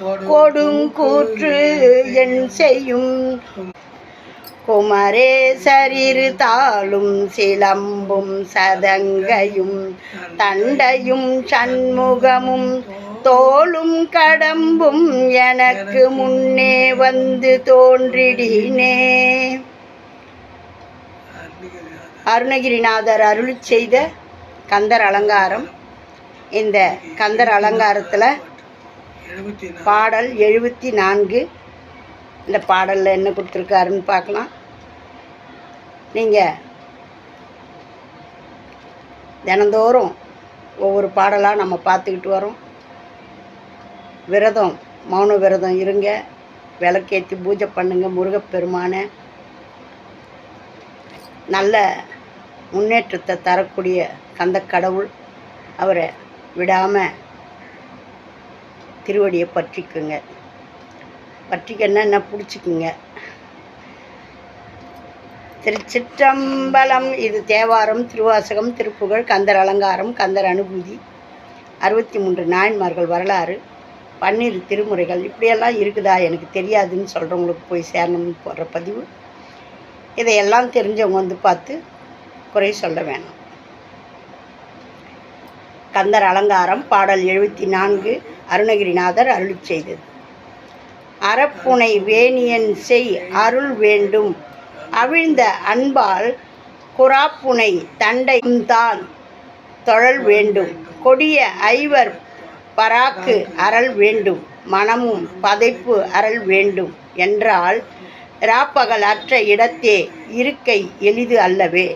கொடுங்கூற்று என் செய்யும். குமரேசரிரு தாளும் சிலம்பும் சதங்கையும் தண்டையும் சண்முகமும் தோளும் கடம்பும் எனக்கு முன்னே வந்து தோன்றிடினே. அருணகிரிநாதர் அருள் செய்த கந்தர் அலங்காரம். இந்த கந்தர் அலங்காரத்தில் பாடல் எழுபத்தி நான்கு. இந்த பாடலில் என்ன கொடுத்துருக்காருன்னு பார்க்கலாம். நீங்கள் தினந்தோறும் ஒவ்வொரு பாடலாக நம்ம பார்த்துக்கிட்டு வரோம். விரதம் மௌன விரதம் இருங்க. விளக்கேற்றி பூஜை பண்ணுங்க முருகப்பெருமானை. நல்ல முன்னேற்றத்தை தரக்கூடிய கந்த கடவுள் அவரை விடாமல் திருவடியை பற்றிக்குங்க. பற்றிக்கன்னா என்ன பிடிச்சிக்குங்க? திருச்சிற்றம்பலம் இது தேவாரம் திருவாசகம் திருப்புகழ் கந்தர் அலங்காரம் கந்தர் அனுபூதி அறுபத்தி மூன்று நாயன்மார்கள் வரலாறு பன்னிரு திருமுறைகள் இப்படியெல்லாம் இருக்குதா எனக்கு தெரியாதுன்னு சொல்கிறவங்களுக்கு போய் சேரணும்னு போடுற பதிவு. இதையெல்லாம் தெரிஞ்சவங்க வந்து பார்த்து குறை சொல்ல வேணும். கந்தர் அலங்காரம் பாடல் எழுபத்தி நான்கு அருணகிரிநாதர் அருளி செய்தது. அறப்புனை வேணியன் செய் அருள் வேண்டும். அவிழ்ந்த அன்பால் குறாப்புனை தண்டையும் தான் தொழல் வேண்டும். கொடிய ஐவர் பராக்கு அறல் வேண்டும். மனமும் பதைப்பு அறல் வேண்டும். என்றால் ராப்பகல் அற்ற இடத்தே இருக்கை எளிது அல்லவே.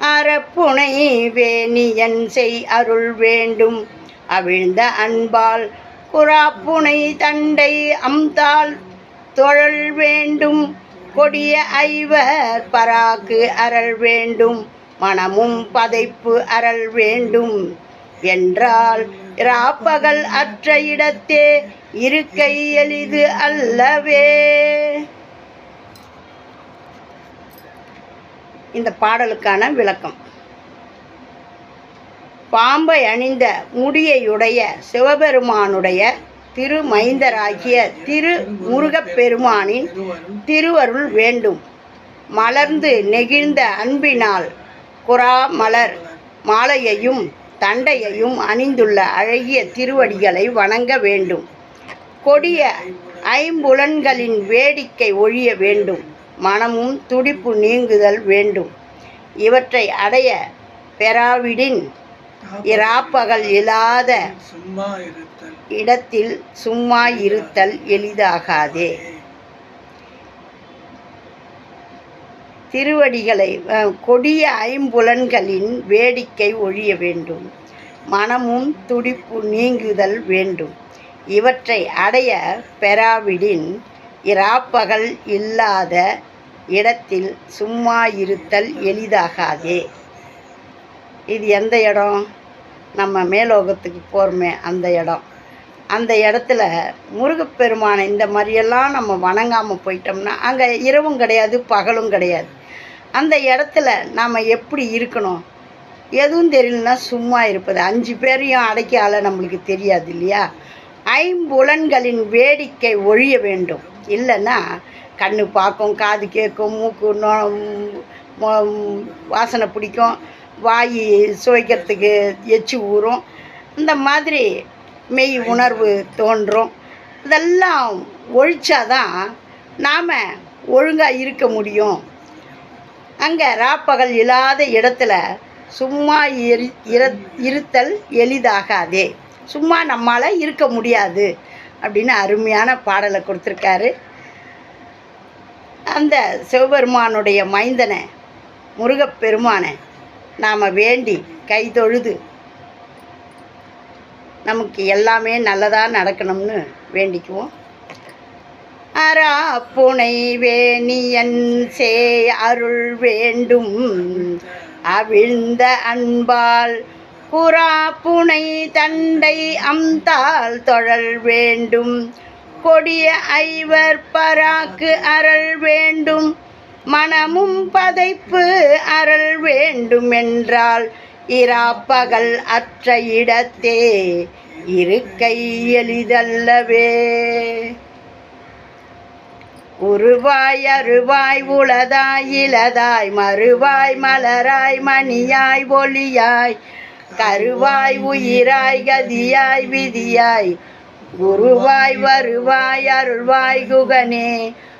அறப்புனை வேணியன் செய் அருள் வேண்டும். அவிழ்ந்த அன்பால் குறாப்புனை தண்டை அம்தால் தொழல் வேண்டும். கொடிய ஐவர் பராக்கு அறல் வேண்டும். மனமும் பதைப்பு அறல் வேண்டும். என்றால் ராப்பகல் அற்ற இடத்தே இருக்கை எளிது அல்லவே. இந்த பாடலுக்கான விளக்கம். பாம்பை அணிந்த முடியையுடைய சிவபெருமானுடைய திருமைந்தராகிய திரு முருகப்பெருமானின் திருவருள் வேண்டும். மலர்ந்து நெகிழ்ந்த அன்பினால் குறா மலர் மாலையையும் தண்டையையும் அணிந்துள்ள அழகிய திருவடிகளை வணங்க வேண்டும். கொடிய ஐம்புலன்களின் வேடிக்கை ஒழிய வேண்டும். மனமும் துடிப்பு நீங்குதல் வேண்டும். இவற்றை அடைய பெறாவிடின் இராப்பகல் இல்லாத இடத்தில் சும்மா இருத்தல் எளிதாகாதே. திருவடிகளை கொடிய ஐம்புலன்களின் வேடிக்கை ஒழிய வேண்டும். மனமும் துடிப்பு நீங்குதல் வேண்டும். இவற்றை அடைய பெறாவிடின் இராப்பகல் இல்லாத இடத்தில் சும்மா இருத்தல் எளிதாகாதே. இது எந்த இடம்? நம்ம மேலோகத்துக்கு போகிறோமே அந்த இடம். அந்த இடத்துல முருகப்பெருமானை இந்த மாதிரியெல்லாம் நம்ம வணங்காமல் போயிட்டோம்னா அங்கே இரவும் கிடையாது பகலும் கிடையாது. அந்த இடத்துல நாம் எப்படி இருக்கணும்? எதுவும் தெரியலனா சும்மா இருப்பது. அஞ்சு பேரையும் அடைக்கால ஆள நம்மளுக்கு தெரியாது இல்லையா? ஐம்புலன்களின் வேடிக்கை ஒழிய வேண்டும். இல்லைன்னா கண்ணு பார்க்கும் காது கேட்கும் மூக்கு நோ- வாசனை பிடிக்கும். வாய் சுவைக்கிறதுக்கு எச்சி ஊறும். இந்த மாதிரி மெய் உணர்வு தோன்றும். இதெல்லாம் ஒழிச்சாதான் நாம் ஒழுங்காக இருக்க முடியும். அங்கே ராப்பகல் இல்லாத இடத்துல சும்மா இரு இருத்தல் எளிதாகாதே. சும்மா நம்மால் இருக்க முடியாது அப்படின்னு அருமையான பாடலை கொடுத்துருக்காரு. அந்த சிவபெருமானுடைய மைந்தனை முருகப்பெருமானை நாம் வேண்டி கை தொழுது நமக்கு எல்லாமே நல்லதாக நடக்கணும்னு வேண்டிக்குவோம். அரா புனை வேணியன் சே அருள் வேண்டும். அவிழ்ந்த அன்பால் புறா புனை தண்டை அம்தால் தொழல் வேண்டும். கொடிய ஐவர் பராக்கு அருள் வேண்டும். மனமும் பதைப்பு அருள் வேண்டுமென்றால் இராப்பகல் அற்ற இடத்தே இருக்கை எளிதல்லவே. உருவாய் அருவாய் உளதாய் இளதாய் மறுவாய் மலராய் மணியாய் ஒளியாய் கருவாய் உயிராய் கதியாய் விதியாய். குருவாய் வருவாய் அருள்வாய் குகனே